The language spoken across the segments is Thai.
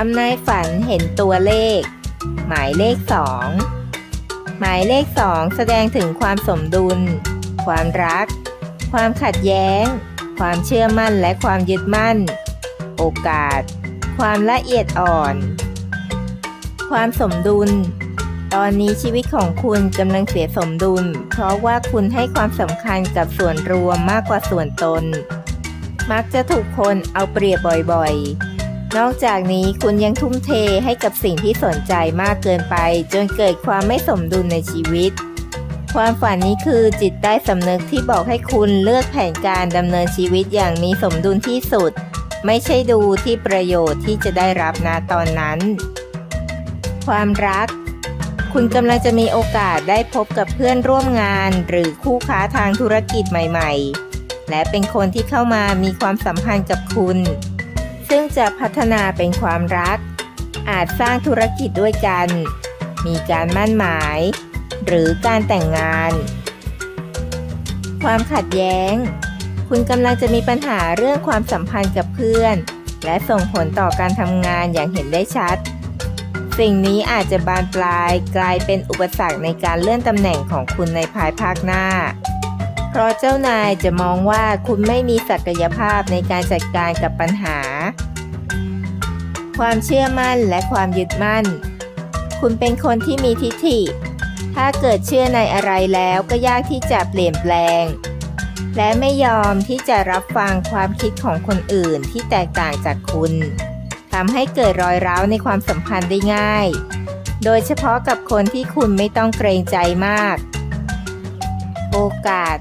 ทำนายฝันเห็นตัวเลข หมายเลขสองหมายเลขสองแสดงถึงความสมดุล ความรัก ความขัดแย้ง ความเชื่อมั่นและความยึดมั่น โอกาส ความละเอียดอ่อน ความสมดุล ตอนนี้ชีวิตของคุณกำลังเสียสมดุล เพราะว่าคุณให้ความสำคัญกับส่วนรวมมากกว่าส่วนตน มักจะถูกคนเอาเปรียบบ่อยๆ นอกจากนี้คุณยังทุ่มเทให้กับสิ่งที่สนใจมากเกินไป จนเกิดความไม่สมดุลในชีวิต ความฝันนี้คือจิตใต้สำนึกที่บอกให้คุณเลือกแผนการดำเนินชีวิตอย่างมีสมดุลที่สุด ไม่ใช่ดูที่ประโยชน์ที่จะได้รับณตอนนั้น ความรัก คุณกำลังจะมีโอกาสได้พบกับเพื่อนร่วมงาน หรือคู่ค้าทางธุรกิจใหม่ ๆ และเป็นคนที่เข้ามามีความสัมพันธ์กับคุณ ซึ่งจะพัฒนาเป็นความรัก อาจสร้างธุรกิจด้วยกัน มีการมั่นหมาย หรือการแต่งงาน ความขัดแย้ง คุณกำลังจะมีปัญหาเรื่องความสัมพันธ์กับเพื่อน และส่งผลต่อการทำงานอย่างเห็นได้ชัด สิ่งนี้อาจจะบานปลายกลายเป็นอุปสรรคในการเลื่อนตำแหน่งของคุณในภายภาคหน้า ราะเจ้านายจะมองว่าคุณไม่มีศักยภาพในการจัดการกับปัญหา ความเชื่อมั่นและความยึดมั่น คุณเป็นคนที่มีทิฐิ ถ้าเกิดเชื่อในอะไรแล้วก็ยากที่จะเปลี่ยนแปลง และไม่ยอมที่จะรับฟังความคิดของคนอื่นที่แตกต่างจากคุณทำให้เกิดรอยร้าวในความสัมพันธ์ได้ง่าย โดยเฉพาะกับคนที่คุณไม่ต้องเกรงใจมาก โอกาส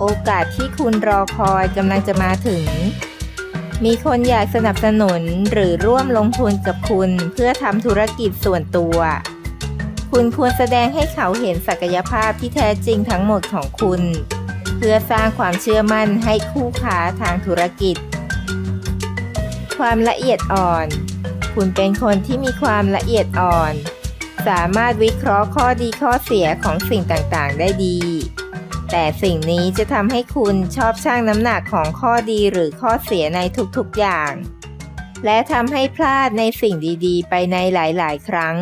โอกาสที่คุณรอคอยกำลังจะมาถึง มีคนอยากสนับสนุนหรือร่วมลงทุนกับคุณเพื่อทำธุรกิจส่วนตัว คุณควรแสดงให้เขาเห็นศักยภาพที่แท้จริงทั้งหมดของคุณ เพื่อสร้างความเชื่อมั่นให้คู่ค้าทางธุรกิจ ความละเอียดอ่อน คุณเป็นคนที่มีความละเอียดอ่อน สามารถวิเคราะห์ข้อดีข้อเสียของสิ่งต่างๆ ได้ดี แต่สิ่งนี้จะทำให้คุณชอบชั่งน้ำหนักของข้อดีหรือข้อเสียในทุกๆอย่าง และทำให้พลาดในสิ่งดีๆ ไปในหลายๆ ครั้ง